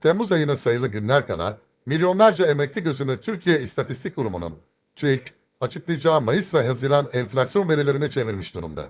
Temmuz ayına sayılı günler kala milyonlarca emekli gözünü Türkiye İstatistik Kurumu'nun TÜİK açıklayacağı Mayıs ve Haziran enflasyon verilerine çevirmiş durumda.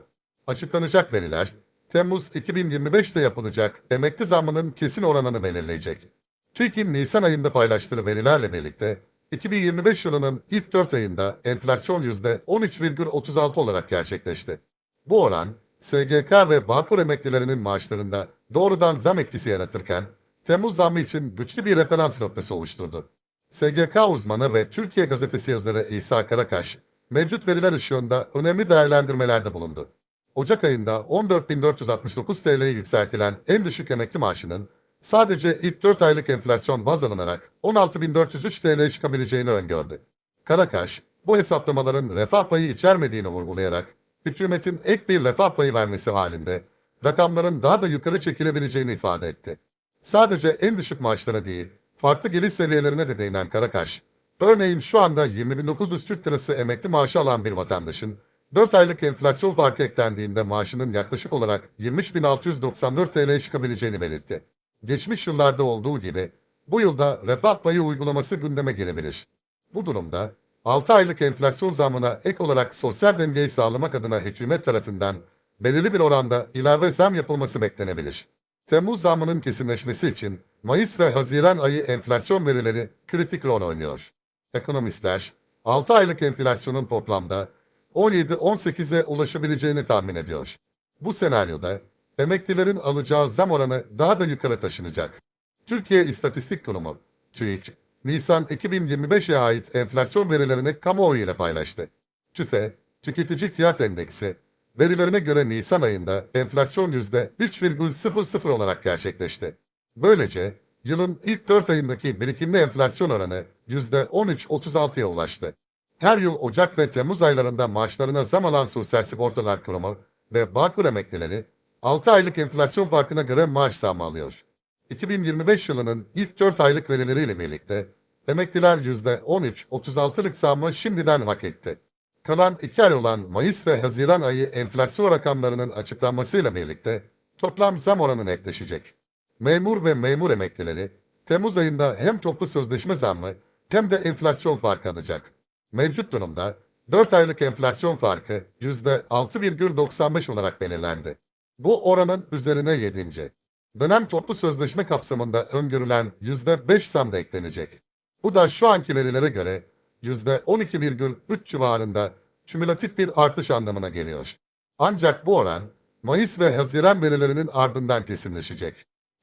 Açıklanacak veriler Temmuz 2025'te yapılacak emekli zammının kesin oranını belirleyecek. TÜİK'in Nisan ayında paylaştığı verilerle birlikte 2025 yılının ilk 4 ayında enflasyon %13,36 olarak gerçekleşti. Bu oran, SGK ve Bağkur emeklilerinin maaşlarında doğrudan zam etkisi yaratırken, Temmuz zammı için güçlü bir referans noktası oluşturdu. SGK uzmanı ve Türkiye Gazetesi yazarı İsa Karakaş, mevcut veriler ışığında önemli değerlendirmelerde bulundu. Ocak ayında 14.469 TL'ye yükseltilen en düşük emekli maaşının sadece ilk 4 aylık enflasyon baz alınarak 16.403 TL'ye çıkabileceğini öngördü. Karakaş, bu hesaplamaların refah payı içermediğini vurgulayarak, hükümetin ek bir refah payı vermesi halinde rakamların daha da yukarı çekilebileceğini ifade etti. Sadece en düşük maaşlara değil, farklı gelir seviyelerine de değinen Karakaş, örneğin şu anda 20.900 Türk Lirası emekli maaşı alan bir vatandaşın, 4 aylık enflasyon farkı eklendiğinde maaşının yaklaşık olarak 20.694 TL'ye çıkabileceğini belirtti. Geçmiş yıllarda olduğu gibi, bu yılda refah payı uygulaması gündeme gelebilir. Bu durumda, 6 aylık enflasyon zammına ek olarak sosyal dengeyi sağlamak adına hükümet tarafından belirli bir oranda ilave zam yapılması beklenebilir. Temmuz zammının kesinleşmesi için Mayıs ve Haziran ayı enflasyon verileri kritik rol oynuyor. Ekonomistler 6 aylık enflasyonun toplamda 17-18'e ulaşabileceğini tahmin ediyor. Bu senaryoda emeklilerin alacağı zam oranı daha da yukarı taşınacak. Türkiye İstatistik Kurumu, TÜİK, Nisan 2025'e ait enflasyon verilerini kamuoyu ile paylaştı. TÜFE, Tüketici Fiyat Endeksi, verilerine göre Nisan ayında enflasyon %3,00 olarak gerçekleşti. Böylece yılın ilk 4 ayındaki birikimli enflasyon oranı %13.36'ya ulaştı. Her yıl Ocak ve Temmuz aylarında maaşlarına zam alan Sosyal Sigortalar Kurumu ve Bağkur emeklileri 6 aylık enflasyon farkına göre maaş zammı alıyor. 2025 yılının ilk 4 aylık verileriyle birlikte emekliler %13.36'lık zammı şimdiden hak etti. Kalan 2 ay olan Mayıs ve Haziran ayı enflasyon rakamlarının açıklanmasıyla birlikte toplam zam oranı netleşecek. Memur ve memur emeklileri Temmuz ayında hem toplu sözleşme zammı hem de enflasyon farkı alacak. Mevcut durumda 4 aylık enflasyon farkı %6,95 olarak belirlendi. Bu oranın üzerine 7. Dönem toplu sözleşme kapsamında öngörülen %5 zam da eklenecek. Bu da şu anki verilere göre %12,3 civarında kümülatif bir artış anlamına geliyor. Ancak bu oran Mayıs ve Haziran verilerinin ardından kesinleşecek.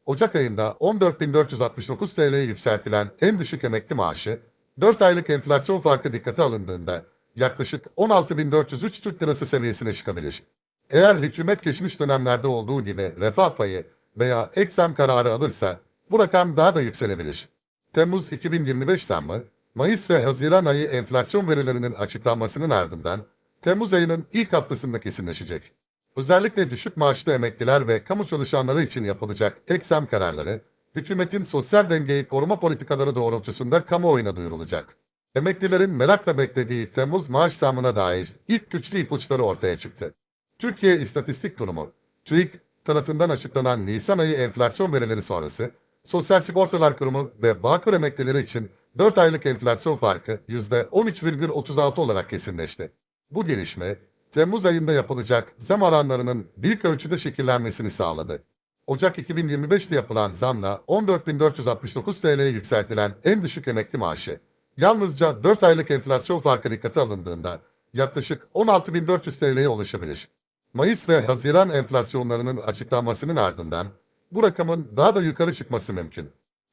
Ocak ayında 14.469 TL'ye yükseltilen en düşük emekli maaşı, 4 aylık enflasyon farkı dikkate alındığında yaklaşık 16.403 Türk Lirası seviyesine çıkabilir. Eğer hükümet geçmiş dönemlerde olduğu gibi refah payı veya eksem kararı alırsa bu rakam daha da yükselebilir. Temmuz 2025 zammı, Mayıs ve Haziran ayı enflasyon verilerinin açıklanmasının ardından Temmuz ayının ilk haftasında kesinleşecek. Özellikle düşük maaşlı emekliler ve kamu çalışanları için yapılacak eksem kararları, hükümetin sosyal dengeyi koruma politikaları doğrultusunda kamuoyuna duyurulacak. Emeklilerin merakla beklediği Temmuz maaş zammına dair ilk güçlü ipuçları ortaya çıktı. Türkiye İstatistik Kurumu, TÜİK tarafından açıklanan Nisan ayı enflasyon verileri sonrası, Sosyal Sigortalar Kurumu ve Bağkur emeklileri için 4 aylık enflasyon farkı %13,36 olarak kesinleşti. Bu gelişme, Temmuz ayında yapılacak zam oranlarının büyük ölçüde şekillenmesini sağladı. Ocak 2025'te yapılan zamla 14.469 TL'ye yükseltilen en düşük emekli maaşı, yalnızca 4 aylık enflasyon farkı dikkate alındığında yaklaşık 16.400 TL'ye ulaşabilir. Mayıs ve Haziran enflasyonlarının açıklanmasının ardından bu rakamın daha da yukarı çıkması mümkün.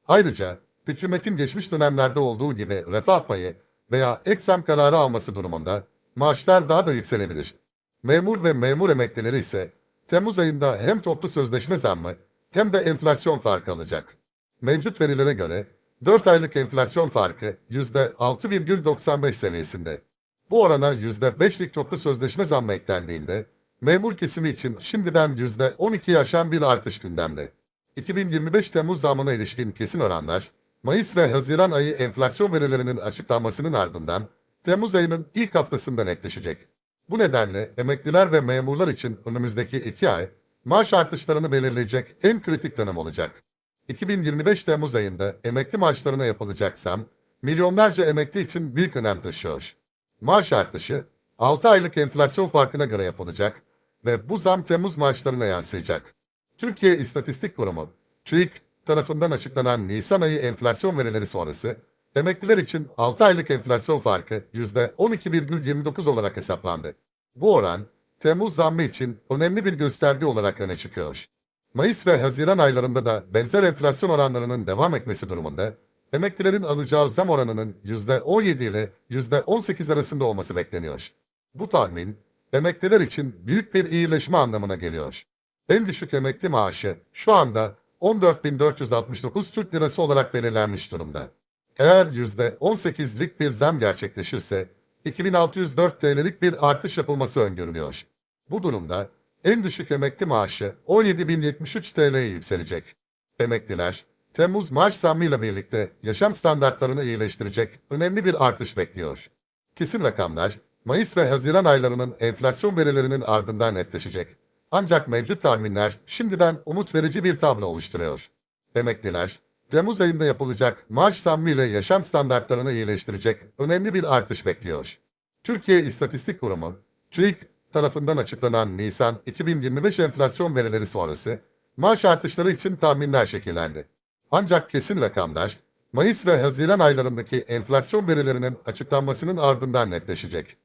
Ayrıca hükümetin geçmiş dönemlerde olduğu gibi refah payı veya eksem kararı alması durumunda maaşlar daha da yükselebilir. Memur ve memur emeklileri ise Temmuz ayında hem toplu sözleşme zammı hem de enflasyon farkı alacak. Mevcut verilere göre 4 aylık enflasyon farkı %6,95 seviyesinde. Bu orana %5'lik toplu sözleşme zammı eklendiğinde memur kesimi için şimdiden %12 aşan bir artış gündemde. 2025 Temmuz zammına ilişkin kesin oranlar, Mayıs ve Haziran ayı enflasyon verilerinin açıklanmasının ardından Temmuz ayının ilk haftasında netleşecek. Bu nedenle emekliler ve memurlar için önümüzdeki iki ay maaş artışlarını belirleyecek en kritik dönem olacak. 2025 Temmuz ayında emekli maaşlarına yapılacak zam, milyonlarca emekli için büyük önem taşıyor. Maaş artışı, 6 aylık enflasyon farkına göre yapılacak ve bu zam Temmuz maaşlarına yansıyacak. Türkiye İstatistik Kurumu, TÜİK tarafından açıklanan Nisan ayı enflasyon verileri sonrası, emekliler için 6 aylık enflasyon farkı %12,29 olarak hesaplandı. Bu oran, Temmuz zammı için önemli bir gösterge olarak öne çıkıyor. Mayıs ve Haziran aylarında da benzer enflasyon oranlarının devam etmesi durumunda, emeklilerin alacağı zam oranının %17 ile %18 arasında olması bekleniyor. Bu tahmin, emekliler için büyük bir iyileşme anlamına geliyor. En düşük emekli maaşı şu anda 14.469 Türk Lirası olarak belirlenmiş durumda. Eğer %18'lik bir zam gerçekleşirse 2604 TL'lik bir artış yapılması öngörülüyor. Bu durumda en düşük emekli maaşı 17.073 TL'ye yükselecek. Emekliler, Temmuz maaş zammıyla birlikte yaşam standartlarını iyileştirecek önemli bir artış bekliyor. Kesin rakamlar, Mayıs ve Haziran aylarının enflasyon verilerinin ardından netleşecek. Ancak mevcut tahminler şimdiden umut verici bir tablo oluşturuyor. Emekliler, Temmuz ayında yapılacak maaş zammı ile yaşam standartlarını iyileştirecek önemli bir artış bekliyor. Türkiye İstatistik Kurumu, TÜİK tarafından açıklanan Nisan 2025 enflasyon verileri sonrası maaş artışları için tahminler şekillendi. Ancak kesin rakamlar, Mayıs ve Haziran aylarındaki enflasyon verilerinin açıklanmasının ardından netleşecek.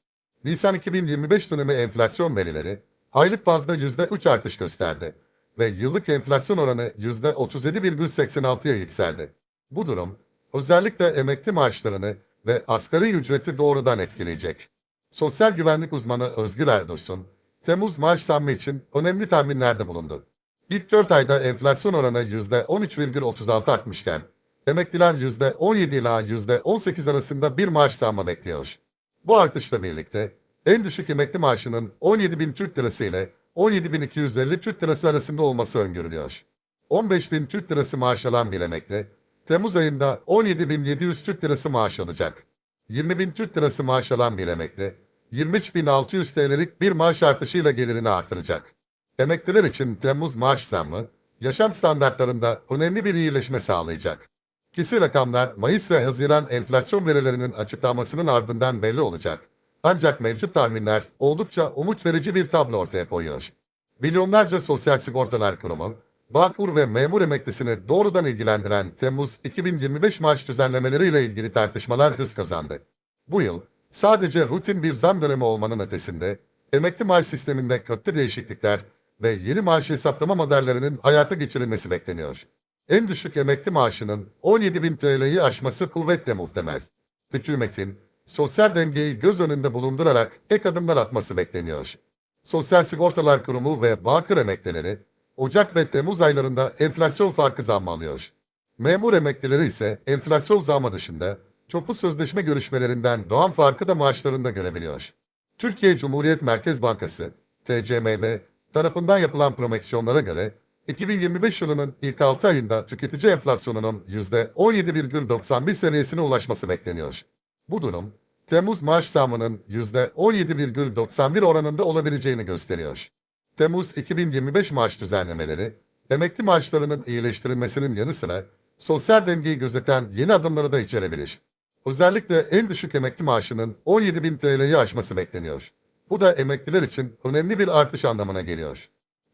Nisan 2025 dönemi enflasyon verileri, aylık bazda %3 artış gösterdi ve yıllık enflasyon oranı %37,86'ya yükseldi. Bu durum, özellikle emekli maaşlarını ve asgari ücreti doğrudan etkileyecek. Sosyal güvenlik uzmanı Özgür Erdoğan, Temmuz maaş zammı için önemli tahminlerde bulundu. İlk 4 ayda enflasyon oranı %13,36 artmışken, emekliler %17 ila %18 arasında bir maaş zammı bekliyor. Bu artışla birlikte en düşük emekli maaşının 17.000 Türk Lirası ile 17.250 Türk Lirası arasında olması öngörülüyor. 15.000 Türk Lirası maaş alan bir emekli, Temmuz ayında 17.700 Türk Lirası maaş alacak. 20.000 Türk Lirası maaş alan bir emekli, 23.600 TL'lik bir maaş artışıyla gelirini artıracak. Emekliler için Temmuz maaş zammı, yaşam standartlarında önemli bir iyileşme sağlayacak. Kesin rakamlar Mayıs ve Haziran enflasyon verilerinin açıklanmasının ardından belli olacak. Ancak mevcut tahminler oldukça umut verici bir tablo ortaya koyuyor. Milyonlarca Sosyal Sigortalar Kurumu, Bağkur ve memur emeklisini doğrudan ilgilendiren Temmuz 2025 maaş düzenlemeleriyle ilgili tartışmalar hız kazandı. Bu yıl sadece rutin bir zam dönemi olmanın ötesinde emekli maaş sisteminde köklü değişiklikler ve yeni maaş hesaplama modellerinin hayata geçirilmesi bekleniyor. En düşük emekli maaşının 17.000 TL'yi aşması kuvvetle muhtemel. Hükümetin sosyal dengeyi göz önünde bulundurarak ek adımlar atması bekleniyor. Sosyal Sigortalar Kurumu ve Bağkur emeklileri Ocak ve Temmuz aylarında enflasyon farkı zammı. Memur emeklileri ise enflasyon zammı dışında çoklu sözleşme görüşmelerinden doğan farkı da maaşlarında görebiliyor. Türkiye Cumhuriyet Merkez Bankası, TCMB, tarafından yapılan projeksiyonlara göre 2025 yılının ilk 6 ayında tüketici enflasyonunun %17,91 seviyesine ulaşması bekleniyor. Bu durum, Temmuz maaş zammının %17,91 oranında olabileceğini gösteriyor. Temmuz 2025 maaş düzenlemeleri, emekli maaşlarının iyileştirilmesinin yanı sıra sosyal dengeyi gözeten yeni adımları da içerebilir. Özellikle en düşük emekli maaşının 17.000 TL'yi aşması bekleniyor. Bu da emekliler için önemli bir artış anlamına geliyor.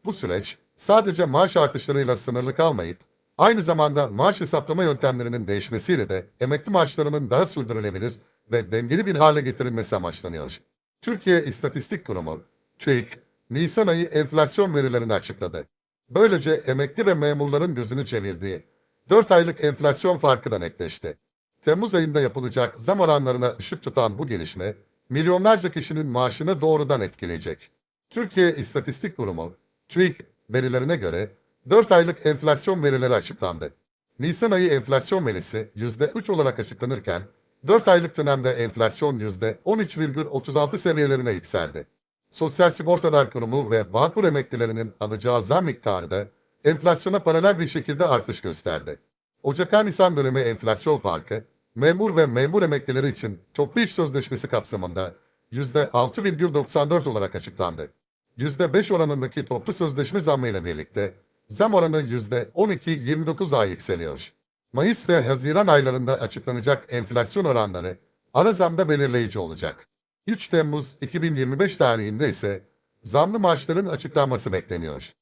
Bu süreç sadece maaş artışlarıyla sınırlı kalmayıp, aynı zamanda maaş hesaplama yöntemlerinin değişmesiyle de emekli maaşlarının daha sürdürülebilir ve dengeli bir hale getirilmesi amaçlanıyor. Türkiye İstatistik Kurumu, TÜİK, Nisan ayı enflasyon verilerini açıkladı. Böylece emekli ve memurların gözünü çevirdiği 4 aylık enflasyon farkı da netleşti. Temmuz ayında yapılacak zam oranlarına ışık tutan bu gelişme, milyonlarca kişinin maaşını doğrudan etkileyecek. Türkiye İstatistik Kurumu, TÜİK verilerine göre 4 aylık enflasyon verileri açıklandı. Nisan ayı enflasyon verisi %3 olarak açıklanırken, 4 aylık dönemde enflasyon %13,36 seviyelerine yükseldi. Sosyal Sigortalar Kurumu ve Bağkur emeklilerinin alacağı zam miktarı da enflasyona paralel bir şekilde artış gösterdi. Ocak-Nisan dönemi enflasyon farkı, memur ve memur emeklileri için toplu iş sözleşmesi kapsamında %6,94 olarak açıklandı. %5 oranındaki toplu sözleşme zammı ile birlikte Zam oranı %12-29 ay yükseliyor. Mayıs ve Haziran aylarında açıklanacak enflasyon oranları ara zamda belirleyici olacak. 3 Temmuz 2025 tarihinde ise zamlı maaşların açıklanması bekleniyor.